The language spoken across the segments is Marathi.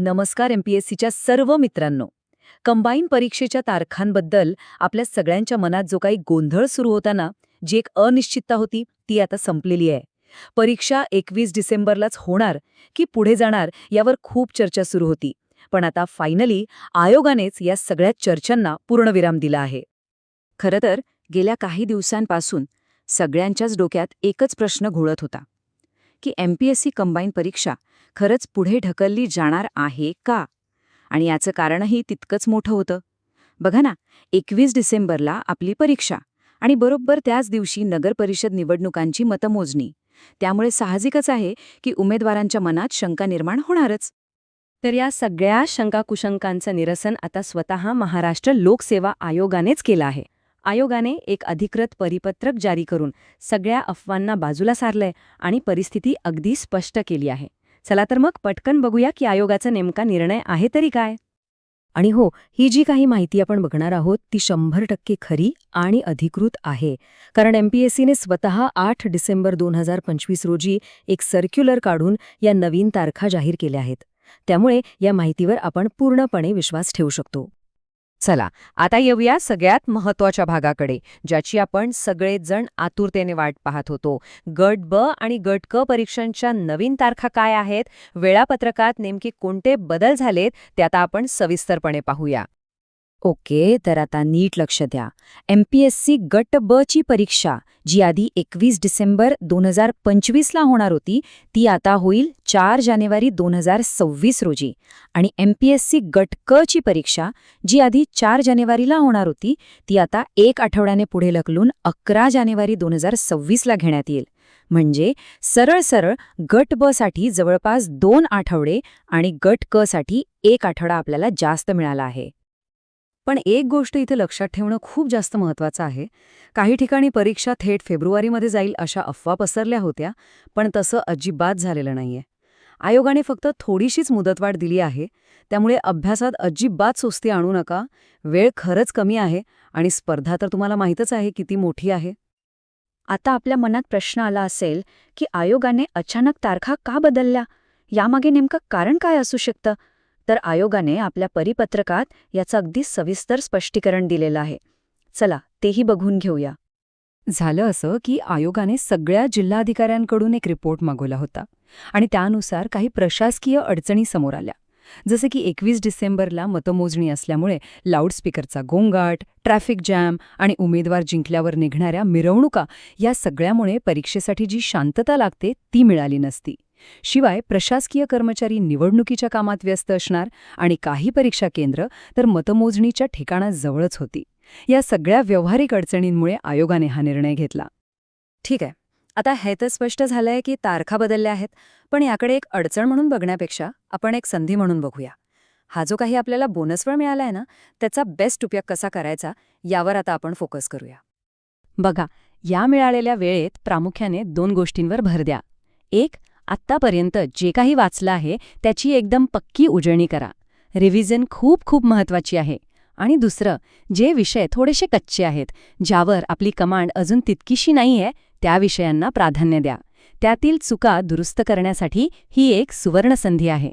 नमस्कार एम पी एस सीच्या सर्व मित्रांनो. कंबाईन परीक्षेच्या तारखांबद्दल आपल्या सगळ्यांच्या मनात जो काही गोंधळ सुरू होताना जी एक अनिश्चितता होती ती आता संपलेली आहे. परीक्षा एकवीस डिसेंबरलाच होणार की पुढे जाणार यावर खूप चर्चा सुरू होती. पण आता फायनली आयोगानेच या सगळ्या चर्चांना पूर्णविराम दिला आहे. खरं तर गेल्या काही दिवसांपासून सगळ्यांच्याच डोक्यात एकच प्रश्न घोळत होता. की एमपीएससी कंबाईन परीक्षा खरंच पुढे ढकलली जाणार आहे का? आणि याचं कारणही तितकंच मोठं होतं. बघा ना एकवीस डिसेंबरला आपली परीक्षा आणि बरोबर त्याच दिवशी नगरपरिषद निवडणुकांची मतमोजणी. त्यामुळे साहजिकच आहे की उमेदवारांच्या मनात शंका निर्माण होणारच. तर या सगळ्या शंकाकुशंकांचं निरसन आता स्वतः महाराष्ट्र लोकसेवा आयोगानेच केलं आहे. आयोगाने एक अधिकृत परिपत्रक जारी करून सगळ्या अफवांना बाजूला सारलंय आणि परिस्थिती अगदी स्पष्ट केली आहे. चला तर मग पटकन बघूया की आयोगाचा नेमका निर्णय आहे तरी काय. आणि हो ही जी काही माहिती आपण बघणार आहोत ती शंभर टक्के खरी आणि अधिकृत आहे. कारण एमपीएससीने स्वतः आठ डिसेंबर दोन हजार पंचवीस रोजी एक सर्क्युलर काढून या नवीन तारखा जाहीर केल्या आहेत. त्यामुळे या माहितीवर आपण पूर्णपणे विश्वास ठेवू शकतो. चला आता येऊया सगळ्यात महत्त्वाच्या भागाकडे ज्याची आपण सगळेजण आतुरतेने वाट पाहत होतो. गट ब आणि गट क परीक्षांच्या नवीन तारखा काय आहेत? वेळापत्रकात नेमके कोणते बदल झालेत? ते आता आपण सविस्तरपणे पाहूया. ओके तर आता नीट लक्ष द्या. एमपीएससी गट ब ची परीक्षा जी आधी एकवीस डिसेंबर दोन हजार पंचवीसला होणार होती ती आता होईल चार जानेवारी दोन हजार सव्वीस रोजी. आणि एमपीएससी गट क ची परीक्षा जी आधी चार जानेवारीला होणार होती ती आता एक आठवड्याने पुढे लकलून अकरा जानेवारी दोन हजार सव्वीसला घेण्यात येईल. म्हणजे सरळ सरळ गट ब साठी जवळपास दोन आठवडे आणि गट क साठी एक आठवडा आपल्याला जास्त मिळाला आहे. पण एक गोष्ट इथे लक्षात ठेवणं खूप जास्त महत्वाचं आहे. काही ठिकाणी परीक्षा थेट फेब्रुवारीमध्ये जाईल अशा अफवा पसरल्या होत्या पण तसं अजिबात झालेलं नाहीये. आयोगाने फक्त थोडीशीच मुदतवाढ दिली आहे त्यामुळे अभ्यासात अजिबात सुस्ती आणू नका वेळ खरंच कमी आहे आणि स्पर्धा तर तुम्हाला माहीतच आहे किती मोठी आहे. आता आपल्या मनात प्रश्न आला असेल की आयोगाने अचानक तारखा का बदलल्या? यामागे नेमकं कारण काय असू शकतं? तर आयोगाने आपल्या परिपत्रकात याचं अगदी सविस्तर स्पष्टीकरण दिलेलं आहे. चला तेही बघून घेऊया. झालं असं की आयोगाने सगळ्या जिल्हाधिकाऱ्यांकडून एक रिपोर्ट मागवला होता आणि त्यानुसार काही प्रशासकीय अडचणी समोर आल्या. जसे की एकवीस डिसेंबरला मतमोजणी असल्यामुळे लाऊडस्पीकरचा गोंगाट ट्रॅफिक जॅम आणि उमेदवार जिंकल्यावर निघणाऱ्या मिरवणुका या सगळ्यामुळे परीक्षेसाठी जी शांतता लागते ती मिळाली नसती. शिवाय प्रशासकीय कर्मचारी निवडणुकीच्या कामात व्यस्त असणार आणि काही परीक्षा केंद्र तर मतमोजणीच्या ठिकाणाजवळच होती. या सगळ्या व्यावहारिक अडचणींमुळे आयोगाने हा निर्णय घेतला. ठीक आहे. आता हे तर स्पष्ट झालंय की तारखा बदलल्या आहेत पण याकडे एक अडचण म्हणून बघण्यापेक्षा आपण एक संधी म्हणून बघूया. हा जो काही आपल्याला बोनसवर मिळालाय ना त्याचा बेस्ट उपयोग कसा करायचा यावर आता आपण फोकस करूया. बघा या मिळालेल्या वेळेत प्रामुख्याने दोन गोष्टींवर भर द्या. एक आत्तापर्यंत जे काही वाचलं आहे त्याची एकदम पक्की उजळणी करा. रिव्हिजन खूप खूप महत्वाची आहे. आणि दुसरं जे विषय थोडेसे कच्चे आहेत ज्यावर आपली कमांड अजून तितकीशी नाहीये त्या विषयांना प्राधान्य द्या. त्यातील चुका दुरुस्त करण्यासाठी ही एक सुवर्णसंधी आहे.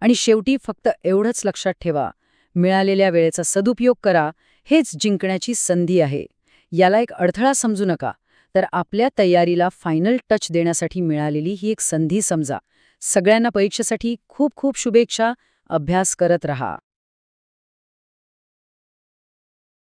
आणि शेवटी फक्त एवढंच लक्षात ठेवा. मिळालेल्या वेळेचा सदुपयोग करा. हेच जिंकण्याची संधी आहे. याला एक अडथळा समजू नका. तर आपल्या तयारीला फायनल टच देण्यासाठी मिळालेली ही एक संधी समजा. सगळ्यांना परीक्षेसाठी खूप खूप शुभेच्छा. अभ्यास करत रहा.